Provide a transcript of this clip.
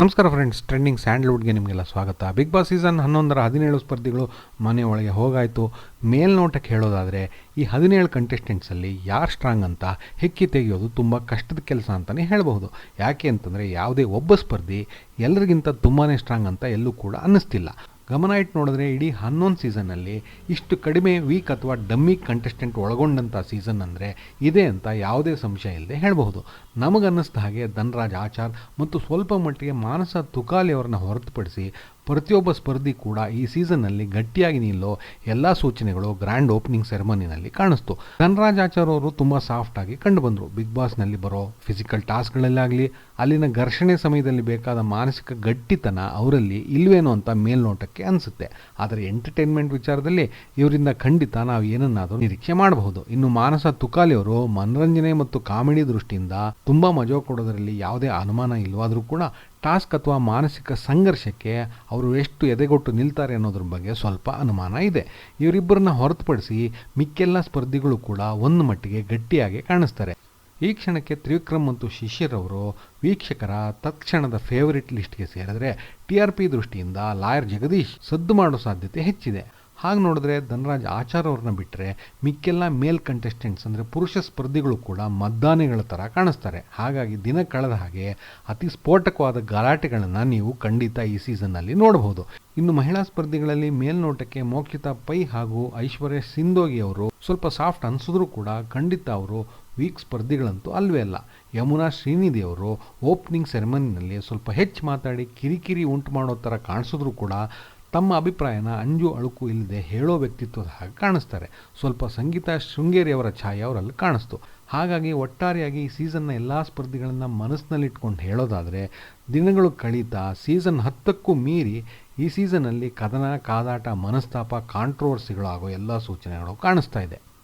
ನಮಸ್ಕಾರ friends trending ಸ್ಯಾಂಡ್ಲ್ವುಡ್ಗೆ ನಿಮಗೆಲ್ಲ ಸ್ವಾಗತ. ಬಿಗ್ ಬಾಸ್ ಸೀಸನ್ ಹನ್ನೊಂದರ ಹದಿನೇಳು ಸ್ಪರ್ಧಿಗಳು ಮನೆ ಒಳಗೆ ಹೋಗಾಯಿತು. ಮೇಲ್ನೋಟಕ್ಕೆ ಹೇಳೋದಾದರೆ, ಈ ಹದಿನೇಳು ಕಂಟೆಸ್ಟೆಂಟ್ಸಲ್ಲಿ ಯಾರು ಸ್ಟ್ರಾಂಗ್ ಅಂತ ಹೆಕ್ಕಿ ತೆಗೆಯೋದು ತುಂಬ ಕಷ್ಟದ ಕೆಲಸ ಅಂತಲೇ ಹೇಳಬಹುದು. ಯಾಕೆ ಅಂತಂದರೆ, ಯಾವುದೇ ಒಬ್ಬ ಸ್ಪರ್ಧಿ ಎಲ್ಲರಿಗಿಂತ ತುಂಬಾ ಸ್ಟ್ರಾಂಗ್ ಅಂತ ಎಲ್ಲೂ ಕೂಡ ಅನ್ನಿಸ್ತಿಲ್ಲ. ಗಮನ ಇಟ್ಟು ನೋಡಿದ್ರೆ ಇಡೀ ಹನ್ನೊಂದು ಸೀಸನ್ನಲ್ಲಿ ಇಷ್ಟು ಕಡಿಮೆ ವೀಕ್ ಅಥವಾ ಡಮ್ಮಿ ಕಂಟೆಸ್ಟೆಂಟ್ ಒಳಗೊಂಡಂಥ ಸೀಸನ್ ಅಂದರೆ ಇದೆ ಅಂತ ಯಾವುದೇ ಸಂಶಯ ಇಲ್ಲದೆ ಹೇಳಬಹುದು. ನಮಗನ್ನಿಸ್ದ ಹಾಗೆ ಧನ್ರಾಜ್, ಆಚಾರ್ ಮತ್ತು ಸ್ವಲ್ಪ ಮಟ್ಟಿಗೆ ಮಾನಸ ತುಕಾಲಿ ಅವರನ್ನ ಹೊರತುಪಡಿಸಿ ಪ್ರತಿಯೊಬ್ಬ ಸ್ಪರ್ಧಿ ಕೂಡ ಈ ಸೀಸನ್ನಲ್ಲಿ ಗಟ್ಟಿಯಾಗಿ ನಿಲ್ಲೋ ಎಲ್ಲ ಸೂಚನೆಗಳು ಗ್ರ್ಯಾಂಡ್ ಓಪನಿಂಗ್ ಸೆರೆಮನಿನಲ್ಲಿ ಕಾಣಿಸ್ತು. ಧನರಾಜ್ ಆಚಾರ್ ಅವರು ತುಂಬ ಸಾಫ್ಟ್ ಆಗಿ ಕಂಡು ಬಂದರು. ಬಿಗ್ ಬಾಸ್ನಲ್ಲಿ ಬರೋ ಫಿಸಿಕಲ್ ಟಾಸ್ಕ್ಗಳಲ್ಲಾಗಲಿ ಅಲ್ಲಿನ ಘರ್ಷಣೆ ಸಮಯದಲ್ಲಿ ಬೇಕಾದ ಮಾನಸಿಕ ಗಟ್ಟಿತನ ಅವರಲ್ಲಿ ಇಲ್ವೇನೋ ಅಂತ ಮೇಲ್ನೋಟಕ್ಕೆ ಅನಿಸುತ್ತೆ. ಆದರೆ ಎಂಟರ್ಟೈನ್ಮೆಂಟ್ ವಿಚಾರದಲ್ಲಿ ಇವರಿಂದ ಖಂಡಿತ ನಾವು ಏನನ್ನಾದರೂ ನಿರೀಕ್ಷೆ ಮಾಡಬಹುದು. ಇನ್ನು ಮಾನಸ ತುಕಾಲಿ ಅವರು ಮನರಂಜನೆ ಮತ್ತು ಕಾಮಿಡಿ ದೃಷ್ಟಿಯಿಂದ ತುಂಬ ಮಜಾ ಕೊಡೋದರಲ್ಲಿ ಯಾವುದೇ ಅನುಮಾನ ಇಲ್ಲವಾದರೂ ಕೂಡ ಟಾಸ್ಕ್ ಅಥವಾ ಮಾನಸಿಕ ಸಂಘರ್ಷಕ್ಕೆ ಅವರು ಎಷ್ಟು ಎದೆಗೊಟ್ಟು ನಿಲ್ತಾರೆ ಅನ್ನೋದ್ರ ಬಗ್ಗೆ ಸ್ವಲ್ಪ ಅನುಮಾನ ಇದೆ. ಇವರಿಬ್ಬರನ್ನ ಹೊರತುಪಡಿಸಿ ಮಿಕ್ಕೆಲ್ಲ ಸ್ಪರ್ಧಿಗಳು ಕೂಡ ಒಂದು ಮಟ್ಟಿಗೆ ಗಟ್ಟಿಯಾಗಿ ಕಾಣಿಸ್ತಾರೆ. ಈ ಕ್ಷಣಕ್ಕೆ ತ್ರಿವಿಕ್ರಮ್ ಮತ್ತು ಶಿಷ್ಯರವರು ವೀಕ್ಷಕರ ತತ್ಕ್ಷಣದ ಫೇವರಿಟ್ ಲಿಸ್ಟ್ಗೆ ಸೇರಿದರೆ ಟಿ ಆರ್ ಪಿ ದೃಷ್ಟಿಯಿಂದ ಲಾಯರ್ ಜಗದೀಶ್ ಸದ್ದು ಮಾಡೋ ಸಾಧ್ಯತೆ ಹೆಚ್ಚಿದೆ. ಹಾಗೆ ನೋಡಿದ್ರೆ ಧನರಾಜ್ ಆಚಾರ್ ಅವ್ರನ್ನ ಬಿಟ್ಟರೆ ಮಿಕ್ಕೆಲ್ಲ ಮೇಲ್ ಕಂಟೆಸ್ಟೆಂಟ್ಸ್ ಅಂದರೆ ಪುರುಷ ಸ್ಪರ್ಧಿಗಳು ಕೂಡ ಮದ್ದಾನೆಗಳ ಥರ ಕಾಣಿಸ್ತಾರೆ. ಹಾಗಾಗಿ ದಿನ ಕಳೆದ ಹಾಗೆ ಅತಿ ಸ್ಫೋಟಕವಾದ ಗಲಾಟೆಗಳನ್ನು ನೀವು ಖಂಡಿತ ಈ ಸೀಸನ್ನಲ್ಲಿ ನೋಡಬಹುದು ಇನ್ನು ಮಹಿಳಾ ಸ್ಪರ್ಧಿಗಳಲ್ಲಿ ಮೇಲ್ನೋಟಕ್ಕೆ ಮೋಕ್ಷಿತಾ ಪೈ ಹಾಗೂ ಐಶ್ವರ್ಯ ಸಿಂಧೋಗಿ ಅವರು ಸ್ವಲ್ಪ ಸಾಫ್ಟ್ ಅನಿಸಿದ್ರು ಕೂಡ ಖಂಡಿತ ಅವರು ವೀಕ್ ಸ್ಪರ್ಧಿಗಳಂತೂ ಅಲ್ವೇ ಅಲ್ಲ. ಯಮುನಾ ಶ್ರೀನಿಧಿ ಅವರು ಓಪನಿಂಗ್ ಸೆರೆಮನಿನಲ್ಲಿ ಸ್ವಲ್ಪ ಹೆಚ್ಚು ಮಾತಾಡಿ ಕಿರಿಕಿರಿ ಉಂಟು ಮಾಡೋ ಥರ ಕಾಣಿಸಿದ್ರು ಕೂಡ ತಮ್ಮ ಅಭಿಪ್ರಾಯನ ಅಂಜು ಅಳುಕು ಇಲ್ಲದೆ ಹೇಳೋ ವ್ಯಕ್ತಿತ್ವದ ಹಾಗೆ ಕಾಣಿಸ್ತಾರೆ. ಸ್ವಲ್ಪ ಸಂಗೀತ ಶೃಂಗೇರಿಯವರ ಛಾಯೆ ಅವರಲ್ಲಿ ಕಾಣಿಸ್ತು. ಹಾಗಾಗಿ ಒಟ್ಟಾರೆಯಾಗಿ ಈ ಸೀಸನ್ನ ಎಲ್ಲ ಸ್ಪರ್ಧಿಗಳನ್ನು ಮನಸ್ಸಿನಲ್ಲಿಟ್ಕೊಂಡು ಹೇಳೋದಾದರೆ, ದಿನಗಳು ಕಳೀತಾ ಸೀಸನ್ ಹತ್ತಕ್ಕೂ ಮೀರಿ ಈ ಸೀಸನಲ್ಲಿ ಕದನ, ಕಾದಾಟ, ಮನಸ್ತಾಪ ಕಾಂಟ್ರವರ್ಸಿಗಳು ಆಗೋ ಎಲ್ಲ ಸೂಚನೆಗಳು ಕಾಣಿಸ್ತಾ ಇದೆ.